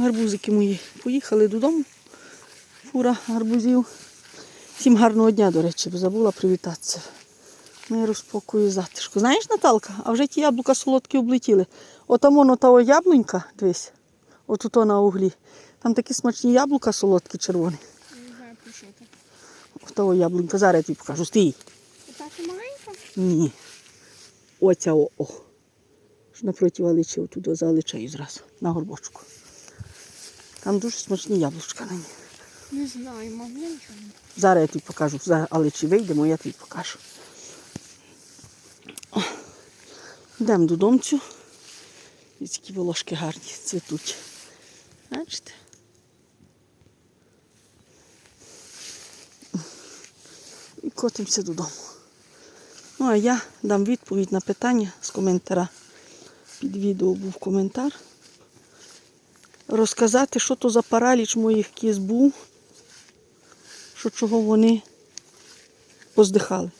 гарбузики мої поїхали додому. Фура гарбузів. Всім гарного дня, до речі, бо забула привітатися. Миру, спокою, і затишку. Знаєш, Наталка, а вже ті яблука солодкі облетіли. Отам воно та яблунька, дивись, отут на углі. Там такі смачні яблука солодкі, червоні. Не знаю про що це. Того яблунька. Зараз я тобі покажу. Стій. Ота що маленька? Ні. Оця о. о. Напроти Аличі, отуди за зразу, на горбочку. Там дуже смачні яблучка на ній. Не знаю, мам, я нічого не. Зараз я тобі покажу. За Аличі вийдемо, я тобі покажу. О. Йдемо додомцю. І такі волошки гарні цвітуть. Бачите? І котимося додому. Ну, а я дам відповідь на питання з коментаря. Під відео був коментар. Розказати, що то за параліч моїх кіз був, що чого вони поздихали.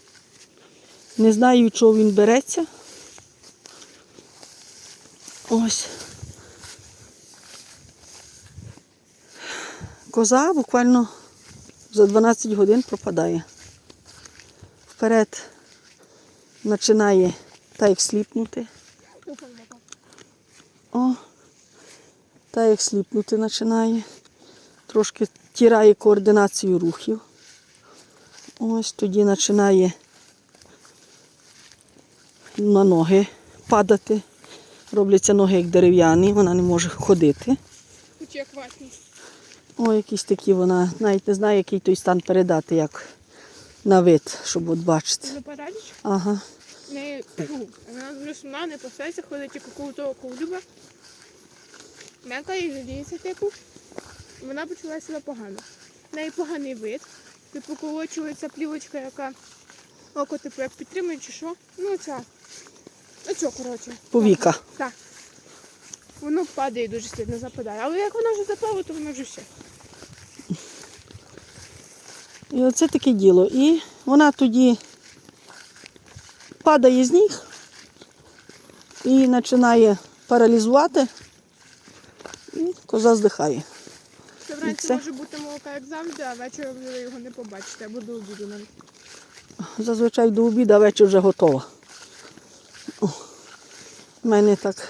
Не знаю, чого він береться. Ось. Коза буквально за 12 годин пропадає. Вперед починає так сліпнути. О, та як сліпнути починає. Трошки тірає координацію рухів. Ось тоді починає на ноги падати. Робляться ноги як дерев'яні, вона не може ходити. Хоч як ватні. О, якісь такі вона навіть не знає, який той стан передати, як на вид, щоб от бачити. Це. Ага. В неї, ну, вона дуже сумна, не пасеться, ходить тільки коло того ковдюба. Мека і жаліється, типу. Вона почуває себе погано. В неї поганий вид. Типу колочується плівочка, яка око, типу, як підтримує чи що. Ну, ця. Оцю, коротше. Повіка. Так. Воно падає дуже сильно западає. Але як воно вже запало, то воно вже все. І оце таке діло. І вона тоді падає з ніг і починає паралізувати, і коза здихає. Це вранці це? може бути молока, як завжди, а вечором ви його не побачите, або до обіду навіть. Зазвичай до обіду, а вечір вже готова. У мене так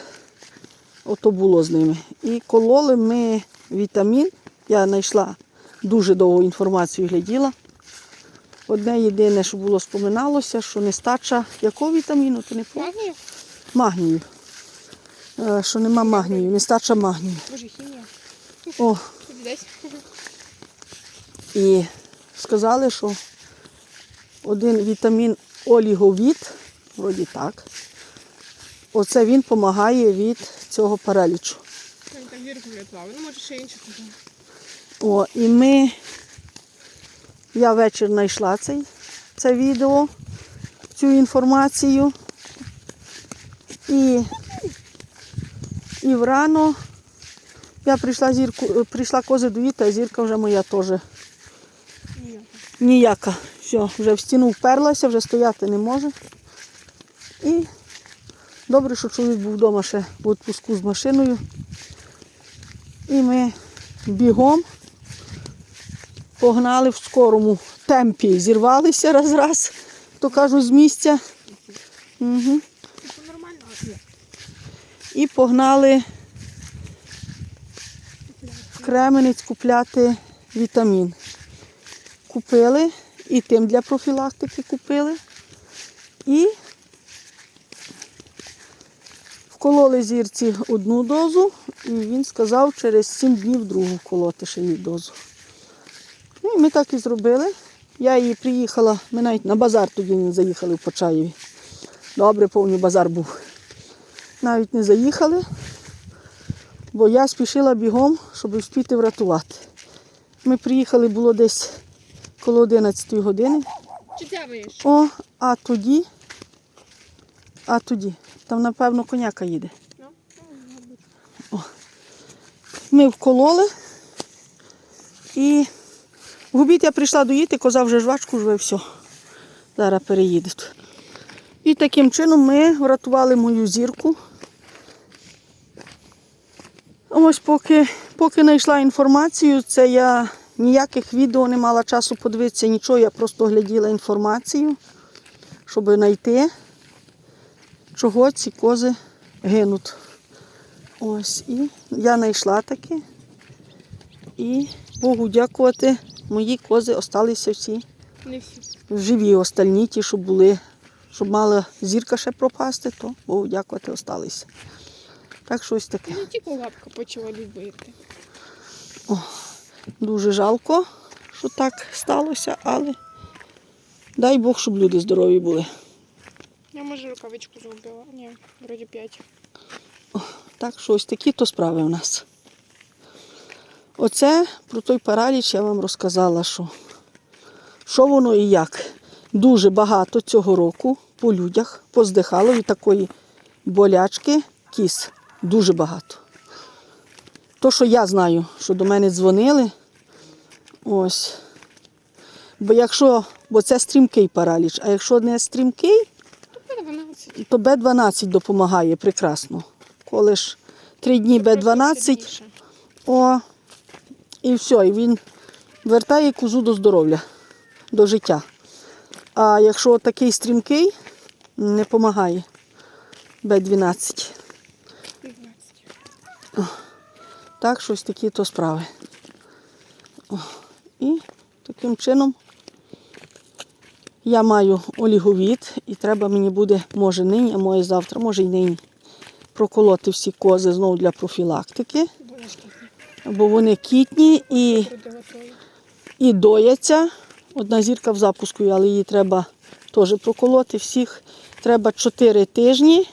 ото було з ними. І кололи ми вітамін. Я знайшла дуже довгу інформацію гляділа. Одне єдине, що було споминалося, що нестача якого вітаміну, то не пам'ятаю? Магія? Магнію. Е, Що нема магнію, нестача магнію. Боже, хімія. О. І сказали, що один вітамін оліговіт, вроді так, оце він допомагає від цього паралічу. Він так зірку врятував. Ну, може, ще інше казав. О, і ми, я вечір знайшла цей, це відео, цю інформацію. І, і врано я прийшла зірку, прийшла кози доїти, а зірка вже моя теж ніяка. Все, вже в стіну вперлася, вже стояти не може. І добре, що чоловік був вдома ще в відпуску з машиною. І ми бігом погнали в скорому темпі, зірвалися раз-раз, то кажуть, з місця. Угу. Типу нормально. І погнали в Кременець купляти вітамін. Купили і тим для профілактики купили. І вкололи зірці одну дозу, і він сказав через 7 днів другу вколоти ще їй дозу. Ну, і ми так і зробили. Я її приїхала, ми навіть на базар тоді не заїхали в Почаєві. Добре, повний базар був. Навіть не заїхали, бо я спішила бігом, щоб вспіти врятувати. Ми приїхали, було десь коло 11 години. О, а тоді, а тоді, там, напевно, коняка їде. Ну, ну. Ми вкололи і в обід я прийшла доїти, коза вже жвачку вже все. Зараз переїде. І таким чином ми врятували мою зірку. Ось поки поки знайшла інформацію, це я ніяких відео не мала часу подивитися, нічого, я просто гляділа інформацію, щоб знайти, чого ці кози гинуть. Ось, і я знайшла таки. І Богу дякувати, мої кози осталися всі. живі, остальні ті, що були, щоб мала зірка ще пропасти, то Богу дякувати, осталися. Так щось таке. Не тільки лапка почала любити. Дуже жалко, що так сталося, але дай Бог, щоб люди здорові були. Я може рукавичку зробила. Ні, вроді п'ять. Так що ось такі то справи у нас. Оце про той параліч я вам розказала, що, що воно і як. Дуже багато цього року по людях поздихало від такої болячки кіс. Дуже багато. То, що я знаю, що до мене дзвонили, ось. Бо якщо, бо це стрімкий параліч, а якщо не стрімкий, то Б12 допомагає прекрасно. Коли ж три дні Б12, о, і все, і він вертає козу до здоров'я, до життя. А якщо такий стрімкий, не допомагає Б12. Так, щось такі то справи. І таким чином я маю оліговід, і треба мені буде, може нині, а може завтра, може й нині, проколоти всі кози знову для профілактики, бо вони кітні і, і дояться. Одна зірка в запуску, але її треба теж проколоти всіх. Треба 4 тижні.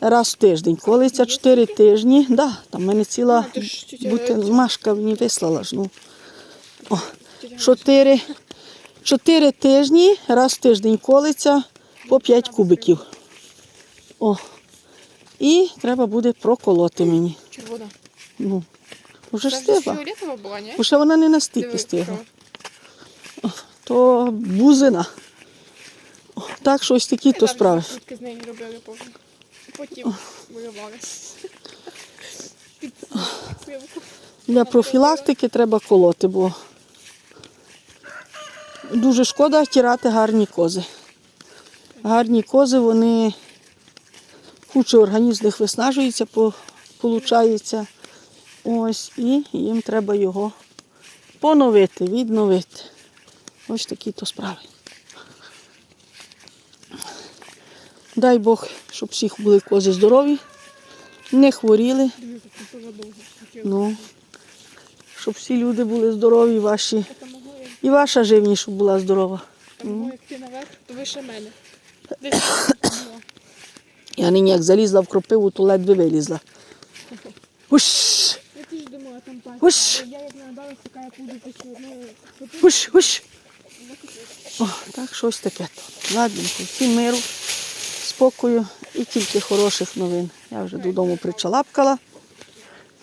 Раз в тиждень. Колиться 4 тижні. Да, там мене ціла тетя бути Галя- машка мені вислала ж. Ну. О, чотири, чотири тижні, раз в тиждень колиться по 5 кубиків. О. І треба буде проколоти мені. Червона. Ну, вже ж стигла. ще вона не настільки стигла. що? То бузина. О, Так, щось такі то справи. Потім виливали. Для профілактики треба колоти, бо дуже шкода тірати гарні кози. Гарні кози, вони куча організм з виснажується, получається. Ось, і їм треба його поновити, відновити. Ось такі то справи. Дай Бог, щоб всіх були кози здорові, не хворіли. Ну, щоб всі люди були здорові, ваші, і ваша живність, щоб була здорова. Десь. Я нині як залізла в кропиву, то ледве вилізла. Уш, Я як нагадалась, така я буду ну, уш, уш. О, так, щось таке. Ладненько, всім миру, спокою і тільки хороших новин. Я вже додому причалапкала.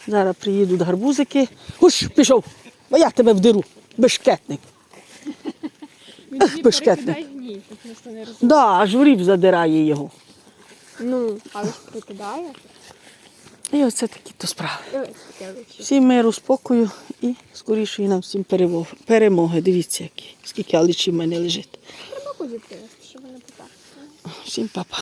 Зараз приїдуть гарбузики. Уш, пішов, бо я тебе вдеру, бешкетник. Бешкетник. гній, так просто не. Да, аж в рів задирає його. Ну, але ж прикидає. І оце такі то справи. Всім миру, спокою і скорішої нам всім перемоги. перемоги. Дивіться, які, скільки аличів в мене лежить. Треба щоб питали. Всім папа.